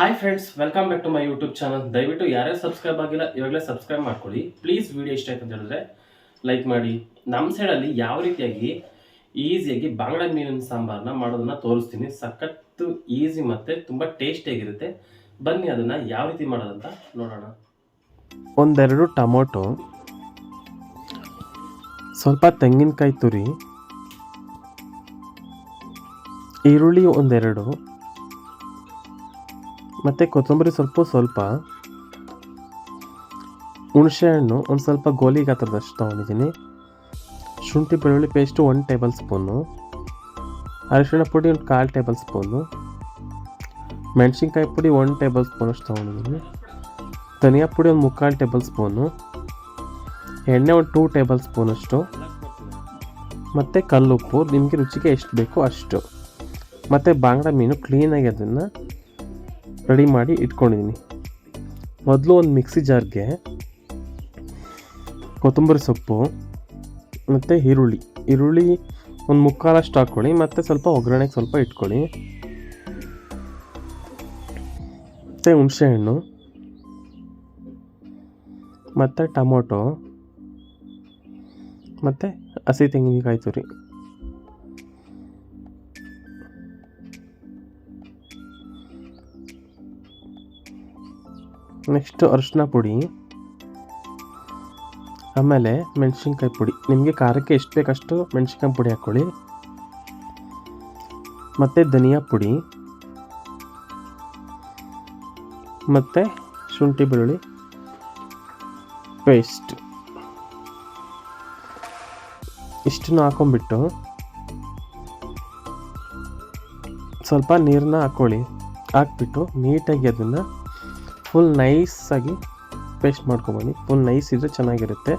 Hi friends welcome back to my YouTube channel ದಯವಿಟ್ಟು ಯಾರ್ಯಾರು subscribe ಆಗಿಲ್ಲ, ಇವಾಗಲೇ ಸಬ್ಸ್ಕ್ರೈಬ್ ಮಾಡ್ಕೊಳ್ಳಿ. ಪ್ಲೀಸ್ ವಿಡಿಯೋ ಇಷ್ಟ ಆಯ್ತು ಅಂತ ಹೇಳಿದ್ರೆ ಲೈಕ್ ಮಾಡಿ. ನಮ್ಮ ಸೈಡಲ್ಲಿ ಯಾವ ರೀತಿಯಾಗಿ ಈಸಿಯಾಗಿ ಬಾಂಗ್ಡ ಮೀನಿನ ಸಾಂಬಾರನ್ನ ಮಾಡೋದನ್ನ ತೋರಿಸ್ತೀನಿ. ಸಖತ್ತು ಈಸಿ ಮತ್ತು ತುಂಬ ಟೇಸ್ಟಿಯಾಗಿರುತ್ತೆ ಬನ್ನಿ ಅದನ್ನು ಯಾವ ರೀತಿ ಮಾಡೋದಂತ ನೋಡೋಣ. ಒಂದೆರಡು ಟೊಮೊಟೊ, ಸ್ವಲ್ಪ ತೆಂಗಿನಕಾಯಿ ತುರಿ, ಈರುಳ್ಳಿ ಒಂದೆರಡು ಮತ್ತು ಕೊತ್ತಂಬರಿ ಸ್ವಲ್ಪ ಸ್ವಲ್ಪ. ಹುಣಸೆಹಣ್ಣು ಒಂದು ಸ್ವಲ್ಪ ಗೋಲಿ ಗಾತ್ರದಷ್ಟು ತೊಗೊಂಡಿದ್ದೀನಿ. ಶುಂಠಿ ಬೆಳ್ಳುಳ್ಳಿ ಪೇಸ್ಟು ಒನ್ ಟೇಬಲ್ ಸ್ಪೂನು ಅರಿಶಿಣ ಪುಡಿ ಒಂದು ಕಾಲು ಟೇಬಲ್ ಸ್ಪೂನು ಮೆಣಸಿನ್ಕಾಯಿ ಪುಡಿ ಒನ್ ಟೇಬಲ್ ಸ್ಪೂನ್ ಅಷ್ಟು ತೊಗೊಂಡಿದ್ದೀನಿ. ಧನಿಯಾ ಪುಡಿ ಒಂದು ಮುಕ್ಕಾಲು ಟೇಬಲ್ ಸ್ಪೂನು ಎಣ್ಣೆ ಒಂದು ಟೂ ಟೇಬಲ್ ಸ್ಪೂನಷ್ಟು ಮತ್ತು ಕಲ್ಲುಪ್ಪು, ನಿಮಗೆ ರುಚಿಗೆ ಎಷ್ಟು ಬೇಕೋ ಅಷ್ಟು. ಮತ್ತು ಬಾಂಗ್ಡ ಮೀನು ಕ್ಲೀನಾಗಿ ಅದನ್ನು ರೆಡಿ ಮಾಡಿ ಇಟ್ಕೊಂಡಿದ್ದೀನಿ ಮೊದಲು ಒಂದು ಮಿಕ್ಸಿ ಜಾರ್ಗೆ ಕೊತ್ತಂಬರಿ ಸೊಪ್ಪು, ಮತ್ತು ಈರುಳ್ಳಿ. ಈರುಳ್ಳಿ ಒಂದು ಮುಕ್ಕಾಲಷ್ಟು ಹಾಕ್ಕೊಳ್ಳಿ ಮತ್ತು ಸ್ವಲ್ಪ ಒಗ್ಗರಣೆಗೆ ಸ್ವಲ್ಪ ಇಟ್ಕೊಳ್ಳಿ. ಮತ್ತು ಹುಣಸೆಹಣ್ಣು ಮತ್ತು ಟೊಮೊಟೊ, ಮತ್ತು ಹಸಿ ತೆಂಗಿನಕಾಯಿ ತುರಿ. ನೆಕ್ಸ್ಟು ಅರಿಶಿನ ಪುಡಿ, ಆಮೇಲೆ ಮೆಣಸಿನ್ಕಾಯಿ ಪುಡಿ. ನಿಮಗೆ ಖಾರಕ್ಕೆ ಎಷ್ಟು ಬೇಕಷ್ಟು ಮೆಣಸಿನ್ಕಾಯಿ ಪುಡಿ ಹಾಕ್ಕೊಳ್ಳಿ. ಮತ್ತು ಧನಿಯಾ ಪುಡಿ, ಮತ್ತು ಶುಂಠಿ ಬೆಳ್ಳುಳ್ಳಿ ಪೇಸ್ಟ್. ಇಷ್ಟನ್ನು ಹಾಕೊಂಡ್ಬಿಟ್ಟು ಸ್ವಲ್ಪ ನೀರನ್ನ ಹಾಕ್ಕೊಳ್ಳಿ. ಹಾಕ್ಬಿಟ್ಟು ನೀಟಾಗಿ ಅದನ್ನು ಫುಲ್ ನೈಸಾಗಿ ಪೇಸ್ಟ್ ಮಾಡ್ಕೊಬನ್ನಿ. ಫುಲ್ ನೈಸ್ ಇದ್ದರೆ ಚೆನ್ನಾಗಿರುತ್ತೆ.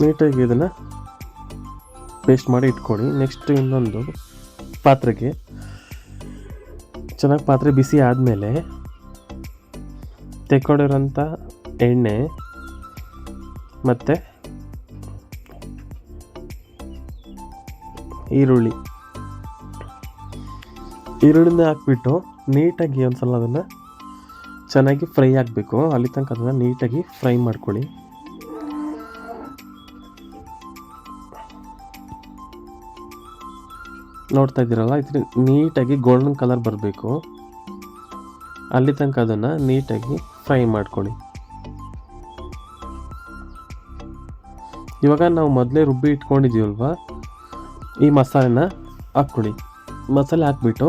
ನೀಟಾಗಿ ಇದನ್ನು ಪೇಸ್ಟ್ ಮಾಡಿ ಇಟ್ಕೊಳ್ಳಿ ನೆಕ್ಸ್ಟ್ ಇನ್ನೊಂದು ಪಾತ್ರೆಗೆ. ಚೆನ್ನಾಗಿ ಪಾತ್ರೆ ಬಿಸಿ ಆದಮೇಲೆ ತೆಕ್ಕೊಂಡಿರೋಂಥ ಎಣ್ಣೆ ಮತ್ತು ಈರುಳ್ಳಿ. ಈರುಳ್ಳಿನ ಹಾಕ್ಬಿಟ್ಟು ನೀಟಾಗಿ ಒಂದು ಸಲ ಅದನ್ನು ಚೆನ್ನಾಗಿ ಫ್ರೈ ಆಗಬೇಕು. ಅಲ್ಲಿ ತನಕ ಅದನ್ನು ನೀಟಾಗಿ ಫ್ರೈ ಮಾಡ್ಕೊಳ್ಳಿ. ನೋಡ್ತಾ ಇದ್ದೀರಲ್ಲ ಇದ್ರ ನೀಟಾಗಿ ಗೋಲ್ಡನ್ ಕಲರ್ ಬರಬೇಕು. ಅಲ್ಲಿ ತನಕ ಅದನ್ನು ನೀಟಾಗಿ ಫ್ರೈ ಮಾಡ್ಕೊಳ್ಳಿ. ಇವಾಗ ನಾವು ಮೊದಲೇ ರುಬ್ಬಿ ಇಟ್ಕೊಂಡಿದ್ದೀವಲ್ವ? ಈ ಮಸಾಲೆನ ಹಾಕ್ಕೊಳ್ಳಿ. ಮಸಾಲೆ ಹಾಕ್ಬಿಟ್ಟು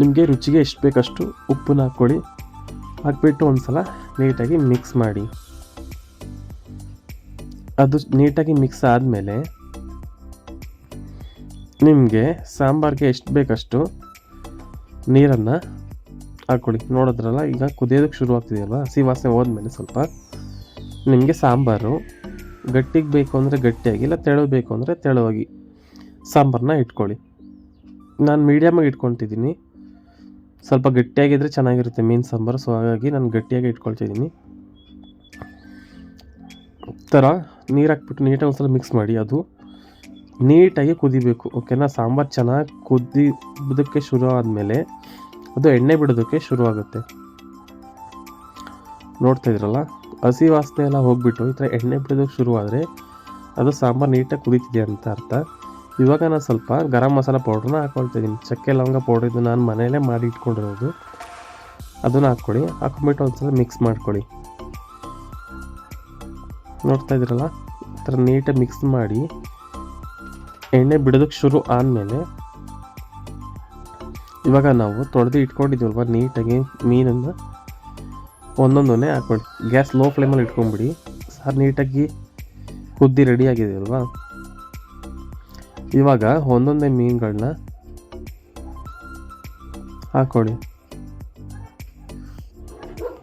ನಿಮಗೆ ರುಚಿಗೆ ಎಷ್ಟು ಬೇಕಷ್ಟು ಉಪ್ಪನ್ನ ಹಾಕ್ಕೊಳ್ಳಿ. ಹಾಕ್ಬಿಟ್ಟು ಒಂದು ಸಲ ನೀಟಾಗಿ ಮಿಕ್ಸ್ ಮಾಡಿ. ಅದು ನೀಟಾಗಿ ಮಿಕ್ಸ್ ಆದಮೇಲೆ ನಿಮಗೆ ಸಾಂಬಾರಿಗೆ ಎಷ್ಟು ಬೇಕಷ್ಟು ನೀರನ್ನು ಹಾಕ್ಕೊಳ್ಳಿ. ನೋಡಿದ್ರಲ್ಲ, ಈಗ ಕುದಿಯೋದಕ್ಕೆ ಶುರು ಆಗ್ತಿದೆಯಲ್ಲ ಹಸಿ ವಾಸನೆ ಹೋದ್ಮೇಲೆ ಸ್ವಲ್ಪ ನಿಮಗೆ ಸಾಂಬಾರು ಗಟ್ಟಿಗೆ ಬೇಕು ಅಂದರೆ ಗಟ್ಟಿಯಾಗಿ, ಇಲ್ಲ ತೆಳು ಬೇಕು ಅಂದರೆ ತೆಳುವಾಗಿ ಸಾಂಬಾರನ್ನ ಇಟ್ಕೊಳ್ಳಿ. ನಾನು ಮೀಡಿಯಮಾಗಿ ಇಟ್ಕೊತಿದ್ದೀನಿ ಸ್ವಲ್ಪ ಗಟ್ಟಿಯಾಗಿದ್ದರೆ ಚೆನ್ನಾಗಿರುತ್ತೆ ಮೀನು ಸಾಂಬಾರು. ಸೊ ಹಾಗಾಗಿ ನಾನು ಗಟ್ಟಿಯಾಗಿ ಇಟ್ಕೊಳ್ತಿದ್ದೀನಿ ಥರ ನೀರು ಹಾಕ್ಬಿಟ್ಟು ನೀಟಾಗಿ ಒಂದ್ಸಲ ಮಿಕ್ಸ್ ಮಾಡಿ ಅದು. ನೀಟಾಗಿ ಕುದಿಬೇಕು ಓಕೆನಾ ಸಾಂಬಾರು ಚೆನ್ನಾಗಿ ಕುದಿಬಿದಕ್ಕೆ ಶುರು ಆದಮೇಲೆ ಅದು ಎಣ್ಣೆ ಬಿಡೋದಕ್ಕೆ ಶುರು ಆಗುತ್ತೆ. ನೋಡ್ತಾ ಇದ್ರಲ್ಲ? ಹಸಿ ವಾಸನೆ ಎಲ್ಲ ಹೋಗ್ಬಿಟ್ಟು ಈ ಥರ ಎಣ್ಣೆ ಬಿಡೋದಕ್ಕೆ ಶುರು ಆದರೆ ಅದು ಸಾಂಬಾರು ನೀಟಾಗಿ ಕುದೀತಿದೆ ಅಂತ ಅರ್ಥ. ಇವಾಗ ನಾನು ಸ್ವಲ್ಪ ಗರಂ ಮಸಾಲ ಪೌಡ್ರನ್ನ ಹಾಕ್ಕೊಳ್ತಿದ್ದೀನಿ ಚಕ್ಕೆ ಲವಂಗ ಪೌಡ್ರ್ ಇದು ನಾನು ಮನೆಯಲ್ಲೇ ಮಾಡಿ ಇಟ್ಕೊಂಡಿರೋದು. ಅದನ್ನು ಹಾಕ್ಕೊಳ್ಳಿ. ಹಾಕೊಂಡ್ಬಿಟ್ಟು ಒಂದ್ಸಲ ಮಿಕ್ಸ್ ಮಾಡ್ಕೊಳ್ಳಿ. ನೋಡ್ತಾ ಇದ್ದೀರಲ್ಲ? ಈ ಥರ ನೀಟಾಗಿ ಮಿಕ್ಸ್ ಮಾಡಿ ಎಣ್ಣೆ ಬಿಡೋದಕ್ಕೆ ಶುರು ಆದಮೇಲೆ ಇವಾಗ ನಾವು ತೊಳೆದು ಇಟ್ಕೊಂಡಿದ್ದೀವಲ್ವ ನೀಟಾಗಿ ಮೀನನ್ನು? ಒಂದೊಂದನ್ನೇ ಹಾಕ್ಕೊಳ್ಳಿ. ಗ್ಯಾಸ್ ಲೋ ಫ್ಲೇಮಲ್ಲಿ ಇಟ್ಕೊಂಬಿಡಿ ಸಾರು ನೀಟಾಗಿ ಕುದ್ದಿ ರೆಡಿ ಆಗಿದೆ ಅಲ್ವಾ ಇವಾಗ ಒಂದೊಂದೇ ಮೀನುಗಳನ್ನ ಹಾಕೊಳ್ಳಿ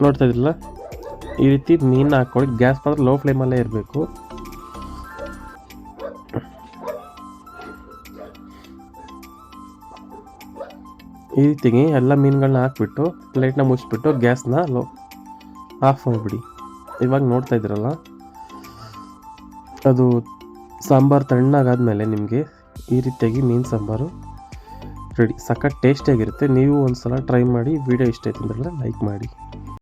ನೋಡ್ತಾ ಇದ್ರಲ್ಲ? ಈ ರೀತಿ ಮೀನು ಹಾಕೊಳ್ಳಿ ಗ್ಯಾಸ್ ಮಾತ್ರ ಲೋ ಫ್ಲೇಮಲ್ಲೇ ಇರಬೇಕು. ಈ ರೀತಿಗೆ ಎಲ್ಲ ಮೀನುಗಳನ್ನ ಹಾಕ್ಬಿಟ್ಟು, ಪ್ಲೇಟ್ನ ಮುಚ್ಚಿಬಿಟ್ಟು ಗ್ಯಾಸ್ನ ಲೋ ಆಫ್ ಮಾಡಿಬಿಡಿ. ಇವಾಗ ನೋಡ್ತಾ ಇದ್ದೀರಲ್ಲ ಅದು ಸಾಂಬಾರು ತಣ್ಣಗಾದ್ಮೇಲೆ ನಿಮಗೆ ಈ ರೀತಿಯಾಗಿ ಮೀನು ಸಾಂಬಾರು ರೆಡಿ ಸಖತ್ ಟೇಸ್ಟಿಯಾಗಿರುತ್ತೆ ನೀವು ಒಂದು ಸಲ ಟ್ರೈ ಮಾಡಿ ವಿಡಿಯೋ ಇಷ್ಟ ಆಯ್ತು ಅಂದರೆ ಲೈಕ್ ಮಾಡಿ.